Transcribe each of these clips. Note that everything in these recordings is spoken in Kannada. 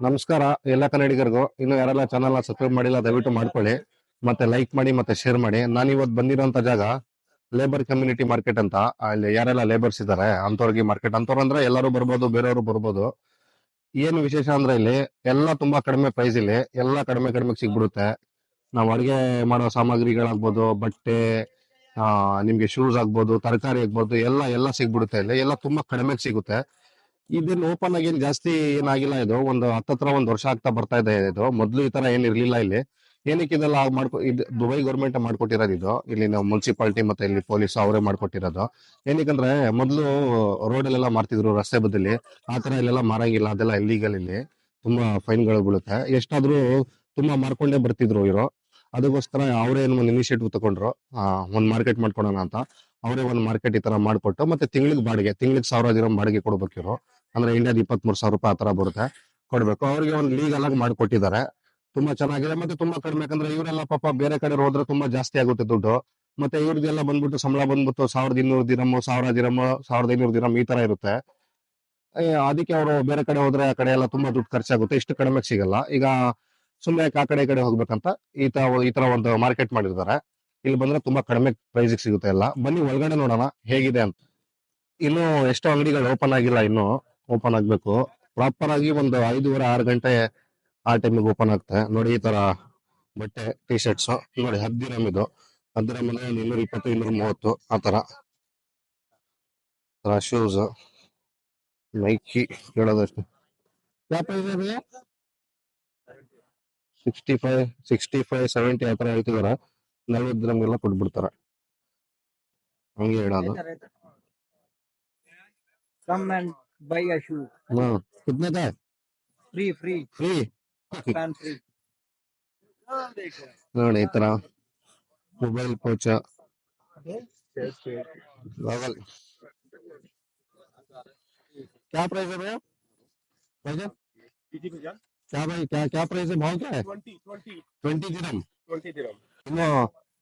ನಮಸ್ಕಾರ ಎಲ್ಲ ಕನ್ನಡಿಗರಿಗೂ. ಇನ್ನು ಯಾರೆಲ್ಲ ಚಾನಲ್ ಸಬ್ಸ್ಕ್ರೈಬ್ ಮಾಡಿಲ್ಲ, ದಯವಿಟ್ಟು ಮಾಡ್ಕೊಳ್ಳಿ. ಮತ್ತೆ ಲೈಕ್ ಮಾಡಿ, ಮತ್ತೆ ಶೇರ್ ಮಾಡಿ. ನಾನು ಇವತ್ತು ಬಂದಿರೋಂಥ ಜಾಗ ಲೇಬರ್ ಕಮ್ಯುನಿಟಿ ಮಾರ್ಕೆಟ್ ಅಂತ. ಅಲ್ಲಿ ಯಾರೆಲ್ಲ ಲೇಬರ್ಸ್ ಇದ್ದಾರೆ ಅಂತವ್ರಿಗೆ ಮಾರ್ಕೆಟ್ ಅಂತವ್ರು ಅಂದ್ರೆ ಎಲ್ಲರೂ ಬರ್ಬೋದು, ಬೇರೆಯವರು ಬರ್ಬೋದು. ಏನು ವಿಶೇಷ ಅಂದ್ರೆ ಇಲ್ಲಿ ಎಲ್ಲ ತುಂಬಾ ಕಡಿಮೆ ಪ್ರೈಸ್ ಇಲ್ಲಿ. ಎಲ್ಲ ಕಡಿಮೆ ಕಡಿಮೆ ಸಿಗ್ಬಿಡುತ್ತೆ. ನಾವು ಅಡುಗೆ ಮಾಡೋ ಸಾಮಗ್ರಿಗಳಾಗ್ಬೋದು, ಬಟ್ಟೆ ನಿಮ್ಗೆ ಶೂಸ್ ಆಗ್ಬೋದು, ತರಕಾರಿ ಆಗ್ಬೋದು, ಎಲ್ಲ ಎಲ್ಲ ಸಿಗ್ಬಿಡುತ್ತೆ ಇಲ್ಲಿ. ಎಲ್ಲ ತುಂಬಾ ಕಡಿಮೆಗೆ ಸಿಗುತ್ತೆ. ಇದನ್ನ ಓಪನ್ ಆಗಿ ಜಾಸ್ತಿ ಏನಾಗಿಲ್ಲ ಇದು. ಒಂದು ಹತ್ತತ್ರ ಒಂದ್ ವರ್ಷ ಆಗ್ತಾ ಬರ್ತಾ ಇದೆ ಇದು. ಮೊದ್ಲು ಈ ತರ ಏನ್ ಇರ್ಲಿಲ್ಲ ಇಲ್ಲಿ. ಏನಕ್ಕೆ ಇದೆಲ್ಲ ಮಾಡ್ಕೊ, ಇದು ದುಬೈ ಗೌರ್ಮೆಂಟ್ ಮಾಡ್ಕೊಟ್ಟಿರೋದು ಇದು. ಇಲ್ಲಿ ನಾವು ಮುನ್ಸಿಪಾಲಿಟಿ ಮತ್ತೆ ಇಲ್ಲಿ ಪೊಲೀಸ್ ಅವರೇ ಮಾಡ್ಕೊಟ್ಟಿರೋದು. ಏನಕ್ಕಂದ್ರೆ ಮೊದ್ಲು ರೋಡ್ ಅಲ್ಲೆಲ್ಲ ಮಾರ್ತಿದ್ರು ರಸ್ತೆ ಬದಲಿ. ಆ ತರ ಇಲ್ಲೆಲ್ಲ ಮಾರಂಗಿಲ್ಲ. ಅದೆಲ್ಲ ಇಲ್ಲಿಗಲ್ ಇಲ್ಲಿ. ತುಂಬಾ ಫೈನ್ಗಳು ಬೀಳುತ್ತೆ. ಎಷ್ಟಾದ್ರೂ ತುಂಬಾ ಮಾರ್ಕೊಂಡೇ ಬರ್ತಿದ್ರು ಇವರು. ಅದಕ್ಕೋಸ್ಕರ ಅವರೇ ಒಂದು ಇನಿಷಿಯೇಟಿವ್ ತಗೊಂಡ್ರು. ಒಂದ್ ಮಾರ್ಕೆಟ್ ಮಾಡ್ಕೊಳೋಣ ಅಂತ. ಅವರೇ ಒಂದು ಮಾರ್ಕೆಟ್ ಈ ತರ ಮಾಡಿಕೊಟ್ಟು, ಮತ್ತೆ ತಿಂಗಳಿಗೆ ಬಾಡಿಗೆ, ತಿಂಗಳಿಗೆ ಸಾವಿರ ದಿನ ಬಾಡಿಗೆ ಕೊಡ್ಬೇಕು ಇವರು. ಅಂದ್ರೆ ಇಂಡಿಯಾದ ಇಪ್ಪತ್ಮೂರು ಸಾವಿರ ರೂಪಾಯಿ ಆ ತರ ಬರುತ್ತೆ, ಕೊಡ್ಬೇಕು. ಅವ್ರಿಗೆ ಒಂದು ಲೀಗಲ್ ಆಗಿ ಮಾಡ್ಕೊಟ್ಟಿದ್ದಾರೆ ತುಂಬಾ ಚೆನ್ನಾಗಿದೆ, ಮತ್ತೆ ತುಂಬಾ ಕಡಿಮೆ, ಯಾಕಂದ್ರೆ ಇವರೆಲ್ಲ ಪಾಪ ಬೇರೆ ಕಡೆ ಹೋದ್ರೆ ತುಂಬಾ ಜಾಸ್ತಿ ಆಗುತ್ತೆ ದುಡ್ಡು. ಮತ್ತೆ ಇವ್ರದ್ದೆಲ್ಲ ಬಂದ್ಬಿಟ್ಟು ಸಂಬಳ ಬಂದ್ಬಿಟ್ಟು ಸಾವಿರದ ಇನ್ನೂರು ದಿನಮು, ಸಾವಿರ ದಿನಮು, ಸಾವಿರದ ಐನೂರು ದಿನಮ್ ಈ ತರ ಇರುತ್ತೆ. ಅದಕ್ಕೆ ಅವರು ಬೇರೆ ಕಡೆ ಹೋದ್ರೆ ಆ ಕಡೆ ಎಲ್ಲ ತುಂಬಾ ದುಡ್ಡು ಖರ್ಚಾಗುತ್ತೆ. ಇಷ್ಟು ಕಡಿಮೆ ಸಿಗಲ್ಲ. ಈಗ ಸುಮ್ಮನೆ ಆ ಕಡೆ ಈ ಕಡೆ ಹೋಗ್ಬೇಕಂತ? ಈ ತರ ಈ ತರ ಒಂದು ಮಾರ್ಕೆಟ್ ಮಾಡಿರ್ತಾರೆ ಇಲ್ಲಿ ಬಂದ್ರೆ ತುಂಬಾ ಕಡಿಮೆ ಪ್ರೈಸ್ ಸಿಗುತ್ತೆ ಎಲ್ಲ. ಬನ್ನಿ ಒಳಗಡೆ ನೋಡೋಣ ಹೇಗಿದೆ ಅಂತ. ಇನ್ನು ಎಷ್ಟೋ ಅಂಗಡಿಗಳು ಓಪನ್ ಆಗಿಲ್ಲ ಇನ್ನು. ಓಪನ್ ಆಗ್ಬೇಕು. ಪ್ರಾಪರ್ ಆಗಿ ಒಂದು ಐದೂವರೆ, ಆರು ಗಂಟೆ ಆ ಟೈಮಿಗೆ ಓಪನ್ ಆಗುತ್ತೆ ನೋಡಿ ಈ ತರ ಬಟ್ಟೆ ಟಿ ಶರ್ಟ್ಸ್ ನೋಡಿ ಹದ್ದಿರಮ್ ಇದು. ಹದ್ದಿರಮ್ ಅಂದ್ರೆ ಇನ್ನೂರ ಇಪ್ಪತ್ತು, ಇನ್ನೂರ ಮೂವತ್ತು ಆ ತರ. Shoes Nike ಹೇಳೋದಷ್ಟು. Sixty five sixty five seventy ಆ ತರ ಹೇಳ್ತಿದಾರ ನಲ್ವತ್ತು ದಿನಮ್ಗೆಲ್ಲ ಕೊಟ್ಬಿಡ್ತಾರೆ ಹಂಗೆ ಹೇಳೋದು Come and buy a shoe. Hmm ಕಿತ್ನೆದ Free, free, free fan free. ನೋಡಿ ಈ ತರ ಮೊಬೈಲ್ ಪೋಚ गॉगल क्या प्राइस है भैया भैया क्या भाई क्या क्या प्राइस है भाव क्या है ट्वेंटी ट्वेंटी ट्वेंटी दिरम ट्वेंटी दिरम ಇನ್ನು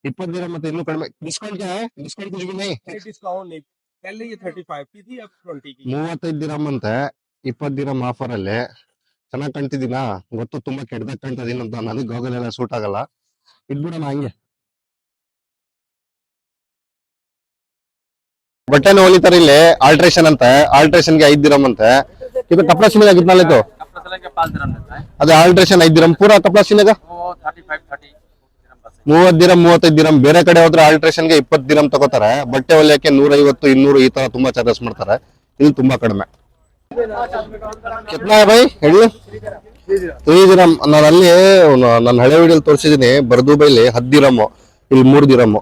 ಇಪ್ಪತ್ತು दे ಮತ್ತೆ इनो ಕಡಿಮೆ. ಡಿಸ್ಕೌಂಟ್ क्या ಮೂವತ್ತೈದು ಇಪ್ಪತ್ತು ಆಫರ್ ಅಲ್ಲಿ. ಚೆನ್ನಾಗಿ ಕಾಣ್ತಿದ್ದೀನ? ಗೊತ್ತು ತುಂಬಾ ಕೆಟ್ಟದಾಗ ಕಂಟದಿನ ಅಂತ ನಾನು ಗೋಗಲ್ ಎಲ್ಲ ಸೂಟ್ ಆಗಲ್ಲ. ಇಟ್ಬಿಡೋಣ ಹಂಗೆ. ಬಟ್ಟೆನ ತರ ಇಲ್ಲಿ ಆಲ್ಟ್ರೇಷನ್ ಅಂತ. ಆಲ್ಟ್ರೇಷನ್ಗೆ ಐದ್ ದಿರಮ್ ಅಂತೆ ಇದು ಕಪ್ಲ ಸಿನಿಮಾ ಆಗಿದ್ನಲ್ಲ ಇದು? ಅದೇ ಆಲ್ಟ್ರೇಷನ್ ಐದ್ ದಿರಮ್ ಪೂರಾ ಕಪ್ಲ ಸಿನಾಗ ಮೂವತ್ ದಿನ, ಮೂವತ್ತೈದು ದಿನ, ಬೇರೆ ಕಡೆ ಹೋದ್ರೆ ಆಲ್ಟ್ರೇಷನ್ಗೆ ಇಪ್ಪತ್ತು ದಿನ ತಗೋತಾರೆ. ಬಟ್ಟೆ ಹೊಲಿಯಕ್ಕೆ ನೂರೈವತ್ತು, ಇನ್ನೂರು ಈ ತರ ತುಂಬಾ ಚಾರ್ಜಸ್ ಮಾಡ್ತಾರೆ. ಇಲ್ಲಿ ತುಂಬಾ ಕಡಿಮೆ. ಕೆತ್ನಾ ಬೈ ಹೇಳಿ. ತ್ರೀ ದಿರಮ್ ನಾನು ಅಲ್ಲಿ ನನ್ನ ಹಳೆ ವಿಡಿಯೋಲಿ ತೋರಿಸಿದೀನಿ. ಬರ್ದುಬೈಲಿ ಹತ್ತು ದಿರಮ್ ಇಲ್ಲಿ ಮೂರು ದಿರಮ್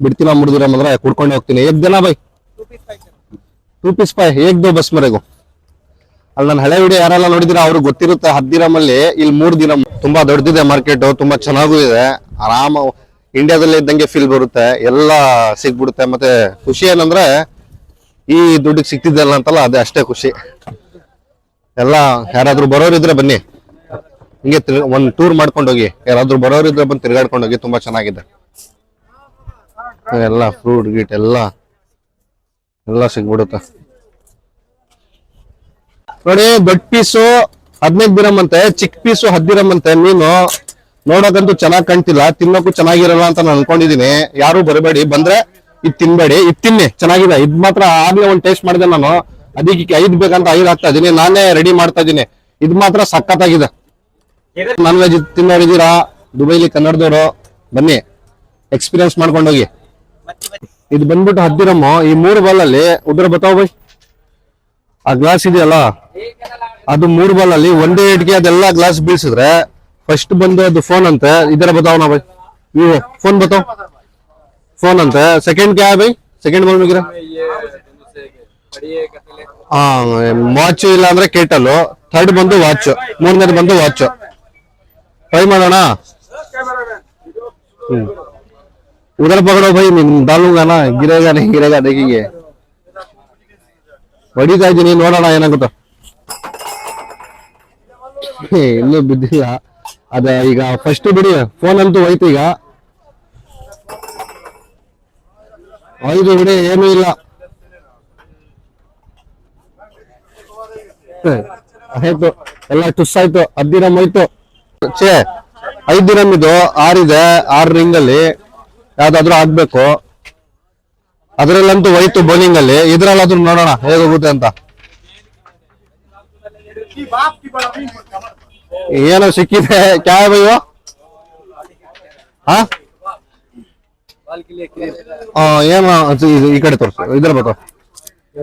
ಬಿಡ್ತೀನ ಮೂರ್ ದಿರಮ್ ಅಂದ್ರೆ ಕುಡ್ಕೊಂಡೆ ಹೋಗ್ತೀನಿ. ಏಕ್ ದಿನ ಬೈ ಟೂ ಪೀಸ್ ಪೈ ಏಕ್ ದೋ ಬಸ್ ಮರೆಗು ಅಲ್ಲಿ ನನ್ನ ಹಳೆ ವಿಡಿಯೋ ಯಾರೆಲ್ಲ ನೋಡಿದಿರ ಅವ್ರಿಗೆ ಗೊತ್ತಿರುತ್ತೆ ಹದ್ದಿರಮಲ್ಲಿ ಇಲ್ಲಿ ಮೂರು ದಿನ ತುಂಬಾ ದೊಡ್ಡದಿದೆ ಮಾರ್ಕೆಟ್ ತುಂಬಾ ಚೆನ್ನಾಗೂ ಇದೆ. ಆರಾಮ ಇಂಡಿಯಾದಲ್ಲಿ ಇದ್ದಂಗೆ ಫೀಲ್ ಬರುತ್ತೆ. ಎಲ್ಲ ಸಿಗ್ಬಿಡುತ್ತೆ. ಮತ್ತೆ ಖುಷಿ ಏನಂದ್ರೆ, ಈ ದುಡ್ಡಿಗೆ ಸಿಕ್ತಿದ್ದಲ್ಲ ಅಂತಲ್ಲ, ಅದೇ ಅಷ್ಟೇ ಖುಷಿ. ಎಲ್ಲ ಯಾರಾದ್ರೂ ಬರೋರಿದ್ರೆ ಬನ್ನಿ. ಹಿಂಗೆ ಒಂದು ಟೂರ್ ಮಾಡ್ಕೊಂಡು ಹೋಗಿ ಯಾರಾದ್ರೂ ಬರೋರಿದ್ರೆ ಬಂದು ತಿರ್ಗಾಡ್ಕೊಂಡು ಹೋಗಿ ತುಂಬಾ ಚೆನ್ನಾಗಿದೆ. ಎಲ್ಲ ಫ್ರೂಟ್ ಗೀಟ್, ಎಲ್ಲ ಎಲ್ಲ ಸಿಗ್ಬಿಡುತ್ತೆ. ನೋಡಿ ದೊಡ್ಡ ಪೀಸು ಹದಿನೈದು ದಿರಮ್ ಅಂತೆ ಚಿಕ್ಕ ಪೀಸು ಹತ್ತು ದಿರಮ್ ಅಂತೆ ಮೀನು ನೋಡೋಕಂತೂ ಚೆನ್ನಾಗಿ ಕಾಣ್ತಿಲ್ಲ, ತಿನ್ನೋಕು ಚೆನ್ನಾಗಿರಲ್ಲ ಅಂತ ನಾನು ಅನ್ಕೊಂಡಿದೀನಿ. ಯಾರು ಬರಬೇಡಿ, ಬಂದ್ರೆ ಇದ್ ತಿನ್ಬೇಡಿ, ಇದ್ ತಿನ್ನಿ, ಚೆನ್ನಾಗಿದೆ. ಇದ್ ಮಾತ್ರ ಆಗ್ಲೇ ಒಂದ್ ಟೇಸ್ಟ್ ಮಾಡಿದೆ ನಾನು. ಅದಕ್ಕೆ ಐದ್ ಬೇಕಂತ ಐದ್ ಹಾಕ್ತಾ ಇದೀನಿ, ನಾನೇ ರೆಡಿ ಮಾಡ್ತಾ ಇದೀನಿ. ಇದ್ ಮಾತ್ರ ಸಖತ್ತಾಗಿದೆ. ನಾನ್ ವೆಜ್ ತಿನ್ನೋರಿದ್ದೀರಾ? ದುಬೈಲಿ ಕನ್ನಡದವರು, ಬನ್ನಿ ಎಕ್ಸ್ಪೀರಿಯನ್ಸ್ ಮಾಡ್ಕೊಂಡೋಗಿ. ಇದು ಬಂದ್ಬಿಟ್ಟು ಹದ್ದಿರಮ್ಮ, ಈ ಮೂರು ಬಾಲಲ್ಲಿ ಉದ್ರ ಬತಾವ್ ಬೈ. ಆ ಗ್ಲಾಸ್ ಇದೆಯಲ್ಲ? ಅದು ಮೂರು ಬಾಲ್ ಅಲ್ಲಿ ಒಂದೇ ಇಟ್ಗೆ ಅದೆಲ್ಲ ಗ್ಲಾಸ್ ಬೀಳ್ಸಿದ್ರೆ ಫಸ್ಟ್ ಬಂದು ಅದು ಫೋನ್ ಅಂತೆ ಇದರ ಬತಾವ್ ನಾ ಬೈ ವಿವೋ ಫೋನ್ ಬತಾವ್ ಫೋನ್ ಅಂತೆ ಸೆಕೆಂಡ್ ಕ್ಯಾ ಬೈ ಸೆಕೆಂಡ್ ಬಾಲ್ ಮುಗಿರ ಹಾ ವಾಚ್ ಇಲ್ಲ ಅಂದ್ರೆ ಕೇಟಲ್ ಥರ್ಡ್ ಬಂದು ವಾಚ್ ಮೂರನೇದು ಬಂದು ವಾಚ್ ಟ್ರೈ ಮಾಡೋಣ ಹ್ಮ್ उधर पकड़ो भाई मैं डालूंगा ना गिरेगा नहीं गिरेगा देखेंगे ಹೊಡಿತಾ ಇದ್ದೀನಿ ನೋಡೋಣ ಏನಾಗುತ್ತೋ ಹೇ, ಇನ್ನೂ ಬಿದ್ದಿಲ್ಲ. ಅದ ಈಗ ಫಸ್ಟ್ ಬಿಡಿ ಫೋನ್ ಅಂತೂ ಹೋಯ್ತು ಈಗ. ಹೋಯ್ತು ಬಿಡಿ, ಏನೂ ಇಲ್ಲ. ಆಯ್ತು, ಎಲ್ಲ ಟುಸ್ ಆಯ್ತು ಹದ್ ದಿನ ಹೋಯ್ತು. ಛೇ, ಐದ್ ದಿನ ಇದು ಆರಿದೆ ಆರ್ ರಿಂಗ್ ಅಲ್ಲಿ. ಯಾವ್ದಾದ್ರು ಆಗ್ಬೇಕು. ಅದ್ರಲ್ಲಂತೂ ಹೋಯ್ತು ಬೌಲಿಂಗ್ ಅಲ್ಲಿ. ಇದ್ರಲ್ಲಾದ್ರೂ ನೋಡೋಣ ಹೇಗೋಗುತ್ತೆ ಅಂತ. ಏನೋ ಸಿಕ್ಕಿದೆ? ಕ್ಯಾ ಬೈಯೋ ಹಾ? ಏನು ಈ ಕಡೆ ತೋರಿಸು. ಇದ್ರ ಬೇಕು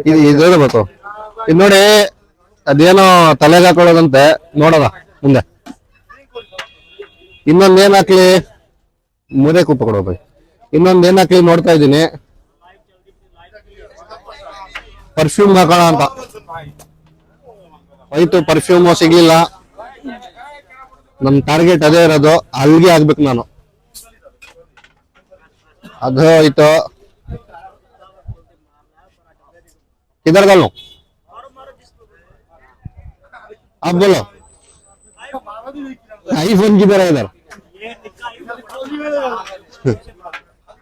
ಇದು ಇದ್ರ ಬೇಕು ಇದು ನೋಡಿ, ಅದೇನೋ ತಲೆಗೆ ಹಾಕೊಳ್ಳೋದಂತೆ. ನೋಡೋದ ಮುಂದೆ. ಇನ್ನೊಂದೇನ್ ಹಾಕ್ಲಿ? ಮುದೇ ಕುಪ್ಪ ಕೊಡೋ ಬೈ ಇನ್ನೊಂದೇನ್ ಹಾಕ್ಲಿ ನೋಡ್ತಾ ಇದ್ದೀನಿ. ಪರ್ಫ್ಯೂಮ್ ಹಾಕೋಣ ಅಂತ. ಹೋಯ್ತು ಪರ್ಫ್ಯೂಮ್ ಸಿಗ್ಲಿಲ್ಲ ನಮ್ ಟಾರ್ಗೆಟ್ ಅದೇ ಇರೋದು ಅಲ್ಲಿಗೆ ಆಗ್ಬೇಕು ನಾನು ಅದು ಹೋಯ್ತು किधर कर लो आप बोलो आईफोन किधर है इधर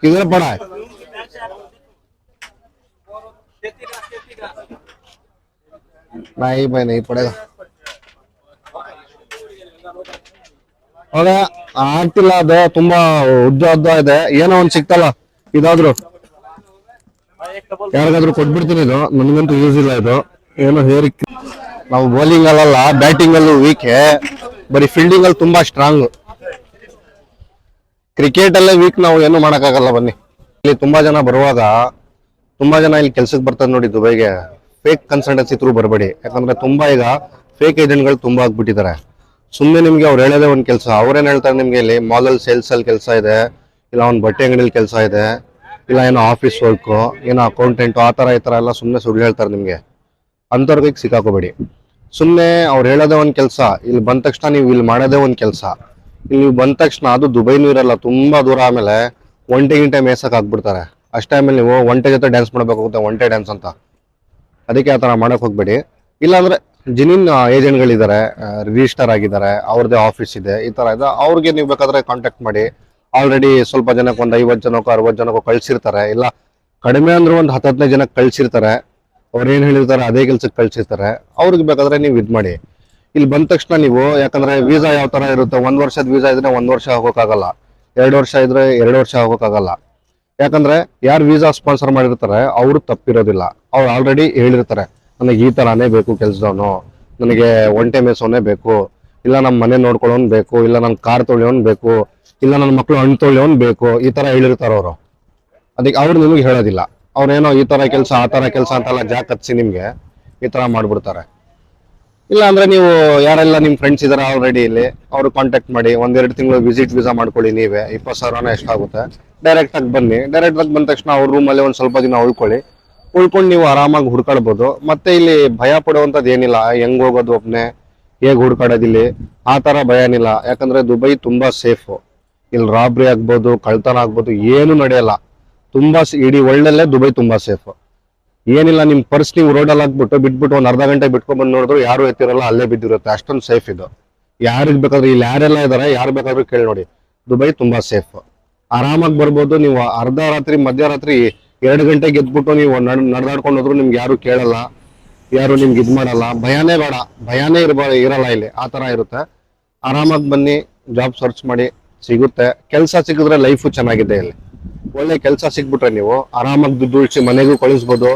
किधर पड़ा है नहीं भाई नहीं पड़ेगा ಅದೇ ಆಗ್ತಿಲ್ಲ ಅದು ತುಂಬಾ ಉದ್ದ ಉದ್ದ ಇದೆ ಏನೋ ಒಂದ್ ಸಿಕ್ತಲ್ಲ ಇದಾದ್ರು ಯಾರಿಗಾದ್ರೂ ಕೊಟ್ಬಿಡ್ತೀನಿ ಇದು ನನಗಂತೂ ಯೂಸ್ ಇಲ್ಲ ಇದು ಏನೋ ಹೇರಿ ನಾವು ಬೌಲಿಂಗ್ ಅಲ್ಲಲ್ಲ ಬ್ಯಾಟಿಂಗ್ ಅಲ್ಲೂ ವೀಕೆ ಬರೀ ಫೀಲ್ಡಿಂಗ್ ಅಲ್ಲಿ ತುಂಬಾ ಸ್ಟ್ರಾಂಗ್ ಕ್ರಿಕೆಟ್ ಅಲ್ಲೇ ವೀಕ್ ನಾವು ಏನು ಮಾಡಕ್ಕಾಗಲ್ಲ ಬನ್ನಿ ಇಲ್ಲಿ ತುಂಬಾ ಜನ ಬರುವಾಗ ತುಂಬಾ ಜನ ಇಲ್ಲಿ ಕೆಲ್ಸಕ್ಕೆ ಬರ್ತಾರೆ ನೋಡಿ ದುಬೈಗೆ ಫೇಕ್ ಕನ್ಸಲ್ಟೆನ್ಸಿ ತ್ರೂ ಬರಬೇಡಿ. ಯಾಕಂದ್ರೆ ತುಂಬಾ ಈಗ ಫೇಕ್ ಏಜೆಂಟ್ಗಳು ತುಂಬಾ ಆಗ್ಬಿಟ್ಟಿದ್ದಾರೆ. ಸುಮ್ಮನೆ ನಿಮಗೆ ಅವ್ರು ಹೇಳೋದೇ ಒಂದು ಕೆಲಸ. ಅವ್ರೇನು ಹೇಳ್ತಾರೆ ನಿಮಗೆ ಇಲ್ಲಿ? ಮಾಲಲ್ಲಿ ಸೇಲ್ಸಲ್ಲಿ ಕೆಲಸ ಇದೆ, ಇಲ್ಲ ಒಂದು ಬಟ್ಟೆ ಅಂಗಡಿಲಿ ಕೆಲಸ ಇದೆ, ಇಲ್ಲ ಏನೋ ಆಫೀಸ್ ವರ್ಕು ಏನೋ ಅಕೌಂಟೆಂಟ್ ಆ ಥರ ಈ ಥರ ಎಲ್ಲ ಸುಮ್ಮನೆ ಸುಳ್ಳು ಹೇಳ್ತಾರೆ ನಿಮಗೆ. ಅಂಥವ್ರಿಗೆ ಸಿಕ್ಕಾಕೋಬೇಡಿ. ಸುಮ್ಮನೆ ಅವ್ರು ಹೇಳೋದೇ ಒಂದು ಕೆಲಸ. ಇಲ್ಲಿ ಬಂದ ತಕ್ಷಣ ನೀವು ಇಲ್ಲಿ ಮಾಡೋದೇ ಒಂದು ಕೆಲಸ. ಇಲ್ಲಿ ನೀವು ಬಂದ ತಕ್ಷಣ ಅದು ದುಬೈನೂ ಇರಲ್ಲ, ತುಂಬಾ ದೂರ ಆಮೇಲೆ ಒಂಟೆ ಗಿಂಟೆ ಮೇಸಕ್ ಹಾಕ್ಬಿಡ್ತಾರೆ ಅಷ್ಟೇ ಆಮೇಲೆ ನೀವು ಒಂಟೆ ಜೊತೆ ಡ್ಯಾನ್ಸ್ ಮಾಡಬೇಕಾಗುತ್ತೆ, ಒಂಟೆ ಡ್ಯಾನ್ಸ್ ಅಂತ. ಅದಕ್ಕೆ ಆ ಥರ ಮಾಡೋಕ್ಕೆ ಹೋಗ್ಬೇಡಿ. ಇಲ್ಲಾಂದರೆ ಜಿನಿನ್ ಏಜೆಂಟ್ಗಳಿದ್ದಾರೆ ರಿಜಿಸ್ಟರ್ ಆಗಿದ್ದಾರೆ ಅವ್ರದ್ದೇ ಆಫೀಸ್ ಇದೆ, ಈ ಥರ ಇದೆ, ಅವ್ರಿಗೆ ನೀವು ಬೇಕಾದರೆ ಕಾಂಟ್ಯಾಕ್ಟ್ ಮಾಡಿ. ಆಲ್ರೆಡಿ ಸ್ವಲ್ಪ ಜನಕ್ಕೆ ಒಂದು ಐವತ್ತು ಜನಕ್ಕೂ, ಅರವತ್ತು ಜನಕ್ಕೂ ಕಳಿಸಿರ್ತಾರೆ. ಇಲ್ಲ, ಕಡಿಮೆ ಅಂದ್ರೆ ಒಂದು ಹತ್ತು, ಹದಿನೈದು ಜನಕ್ಕೆ ಕಳಿಸಿರ್ತಾರೆ. ಅವ್ರು ಏನು ಹೇಳಿರ್ತಾರೆ, ಅದೇ ಕೆಲಸಕ್ಕೆ ಕಳಿಸಿರ್ತಾರೆ. ಅವ್ರಿಗೆ ಬೇಕಾದ್ರೆ ನೀವು ಇದು ಮಾಡಿ. ಇಲ್ಲಿ ಬಂದ ತಕ್ಷಣ ನೀವು, ಯಾಕಂದ್ರೆ ವೀಸಾ ಯಾವ ತರ ಇರುತ್ತೆ? ಒಂದು ವರ್ಷದ ವೀಸಾ ಇದ್ರೆ ಒಂದು ವರ್ಷ ಹೋಗೋಕ್ಕಾಗಲ್ಲ. ಎರಡು ವರ್ಷ ಇದ್ರೆ ಎರಡು ವರ್ಷ ಹೋಗೋಕ್ಕಾಗಲ್ಲ. ಯಾಕಂದ್ರೆ ಯಾರು ವೀಸಾ ಸ್ಪಾನ್ಸರ್ ಮಾಡಿರ್ತಾರೆ, ಅವರು ತಪ್ಪಿರೋದಿಲ್ಲ. ಅವ್ರು ಆಲ್ರೆಡಿ ಹೇಳಿರ್ತಾರೆ, ನನಗೆ ಈ ತರಾನೇ ಬೇಕು ಕೆಲ್ಸದವನು. ನನಗೆ ಒನ್ ಟೈಮ್ ಎಸೋನೇ ಬೇಕು. ಇಲ್ಲ ನಮ್ಮ ಮನೆ ನೋಡ್ಕೊಳ್ಳೋನ್ ಬೇಕು. ಇಲ್ಲ ನನ್ನ ಕಾರ್ ತೊಳೆಯೋನ್ ಬೇಕು. ಇಲ್ಲ ನನ್ನ ಮಕ್ಕಳು ಹಣ್ಣು ತೊಳೆಯೋನ್ ಬೇಕು. ಈ ತರ ಹೇಳಿರ್ತಾರೆ ಅವರು. ಅದಕ್ಕೆ ಅವ್ರು ನಿಮಗೆ ಹೇಳೋದಿಲ್ಲ. ಅವ್ರೇನೋ ಈ ತರ ಕೆಲಸ, ಆ ತರ ಕೆಲಸ ಅಂತೆಲ್ಲ ಜಾಕ್ ಹಚ್ಚಿ ನಿಮ್ಗೆ ಈ ತರ ಮಾಡ್ಬಿಡ್ತಾರೆ. ಇಲ್ಲ ಅಂದ್ರೆ ನೀವು ಯಾರೆಲ್ಲ ನಿಮ್ ಫ್ರೆಂಡ್ಸ್ ಇದಾರೆ ಆಲ್ರೆಡಿ ಇಲ್ಲಿ, ಅವ್ರು ಕಾಂಟ್ಯಾಕ್ಟ್ ಮಾಡಿ ಒಂದೆರಡು ತಿಂಗಳು ವಿಸಿಟ್ ವೀಸಾ ಮಾಡ್ಕೊಳ್ಳಿ ನೀವೇ. ಇಪ್ಪತ್ತು ಸಾವಿರನ ಎಷ್ಟಾಗುತ್ತೆ. ಡೈರೆಕ್ಟ್ ಆಗಿ ಬನ್ನಿ. ಡೈರೆಕ್ಟ್ ಆಗಿ ಬಂದ ತಕ್ಷಣ ಅವ್ರ ರೂಮಲ್ಲಿ ಒಂದು ಸ್ವಲ್ಪ ದಿನ ಉಳ್ಕೊಳ್ಳಿ. ಉಳ್ಕೊಂಡು ನೀವು ಆರಾಮಾಗಿ ಹುಡ್ಕಾಡ್ಬೋದು. ಮತ್ತೆ ಇಲ್ಲಿ ಭಯ ಪಡುವಂಥದ್ದು ಏನಿಲ್ಲ. ಹೆಂಗ್ ಹೋಗೋದು ಒಬ್ಬನೇ ಹೇಗೆ ಹುಡ್ಕಾಡೋದು ಇಲ್ಲಿ? ಆ ಥರ ಭಯ ಏನಿಲ್ಲ. ಯಾಕಂದ್ರೆ ದುಬೈ ತುಂಬಾ ಸೇಫ್ ಇಲ್ಲಿ ರಾಬ್ರಿ ಆಗ್ಬೋದು ಕಳ್ತನ ಆಗ್ಬೋದು, ಏನು ನಡೆಯಲ್ಲ. ತುಂಬಾ ಇಡೀ ವರ್ಲ್ಡಲ್ಲೇ ದುಬೈ ತುಂಬಾ ಸೇಫ್ ಏನಿಲ್ಲ ನಿಮ್ಮ ಪರ್ಸ್ ನೀವು ರೋಡಲ್ಲಿ ಹಾಕ್ಬಿಟ್ಟು, ಬಿಟ್ಬಿಟ್ಟು ಒಂದು ಅರ್ಧ ಗಂಟೆ ಬಿಟ್ಕೊಂಡು ಬಂದು ನೋಡಿದ್ರು ಯಾರು ಎತ್ತಿರಲ್ಲ, ಅಲ್ಲೇ ಬಿದ್ದಿರುತ್ತೆ. ಅಷ್ಟೊಂದು ಸೇಫ್ ಇದು. ಯಾರಿಗೆ ಬೇಕಾದ್ರೆ, ಇಲ್ಲಿ ಯಾರೆಲ್ಲ ಇದ್ದಾರೆ ಯಾರು ಬೇಕಾದ್ರೂ ಕೇಳಿ ನೋಡಿ. ದುಬೈ ತುಂಬಾ ಸೇಫ್ ಆರಾಮಾಗಿ ಬರ್ಬೋದು. ನೀವು ಅರ್ಧ ರಾತ್ರಿ ಮಧ್ಯರಾತ್ರಿ ಎರಡು ಗಂಟೆಗೆ ಎದ್ಬಿಟ್ಟು ನೀವು ನಡ್, ನಡೆದಾಡ್ಕೊಂಡು ಹೋದ್ರು ನಿಮ್ಗೆ ಯಾರು ಕೇಳಲ್ಲ, ಯಾರು ನಿಮ್ಗೆ ಇದು ಮಾಡಲ್ಲ. ಭಯಾನೇ ಬೇಡ. ಭಯಾನೇ ಇರ್ಬ, ಇರಲ್ಲ ಇಲ್ಲಿ. ಆ ತರ ಇರುತ್ತೆ. ಆರಾಮಾಗಿ ಬನ್ನಿ, ಜಾಬ್ ಸರ್ಚ್ ಮಾಡಿ, ಸಿಗುತ್ತೆ. ಕೆಲಸ ಸಿಕ್ಕಿದ್ರೆ ಲೈಫು ಚೆನ್ನಾಗಿದೆ ಇಲ್ಲಿ. ಒಳ್ಳೆ ಕೆಲಸ ಸಿಕ್ಬಿಟ್ರೆ ನೀವು ಆರಾಮಾಗಿ ದುಡ್ಡು ಉಳಿಸಿ ಮನೆಗೂ ಕಳಿಸ್ಬೋದು.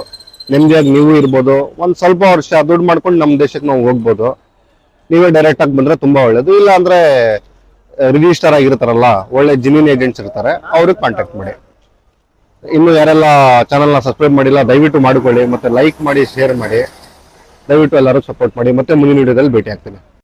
ನೆಮ್ಮದಿಯಾಗಿ ನೀವು ಇರ್ಬೋದು. ಒಂದು ಸ್ವಲ್ಪ ವರ್ಷ ದುಡ್ಡು ಮಾಡ್ಕೊಂಡು ನಮ್ಮ ದೇಶಕ್ಕೆ ನಾವು ಹೋಗ್ಬೋದು. ನೀವೇ ಡೈರೆಕ್ಟ್ ಆಗಿ ಬಂದ್ರೆ ತುಂಬಾ ಒಳ್ಳೇದು. ಇಲ್ಲ ಅಂದ್ರೆ ರಿಜಿಸ್ಟರ್ ಆಗಿರ್ತಾರಲ್ಲ, ಒಳ್ಳೆ ಜಿನ್ಯೂನ್ ಏಜೆಂಟ್ಸ್ ಇರ್ತಾರೆ, ಅವ್ರಿಗೆ ಕಾಂಟ್ಯಾಕ್ಟ್ ಮಾಡಿ. ಇನ್ನು ಯಾರೆಲ್ಲ ಚಾನಲ್ನ ಸಬ್ಸ್ಕ್ರೈಬ್ ಮಾಡಿಲ್ಲ, ದಯವಿಟ್ಟು ಮಾಡಿಕೊಳ್ಳಿ, ಮತ್ತೆ ಲೈಕ್ ಮಾಡಿ ಶೇರ್ ಮಾಡಿ, ದಯವಿಟ್ಟು ಎಲ್ಲರೂ ಸಪೋರ್ಟ್ ಮಾಡಿ, ಮತ್ತೆ ಮುಂದಿನ ವಿಡಿಯೋದಲ್ಲಿ ಭೇಟಿ ಆಗ್ತೀನಿ.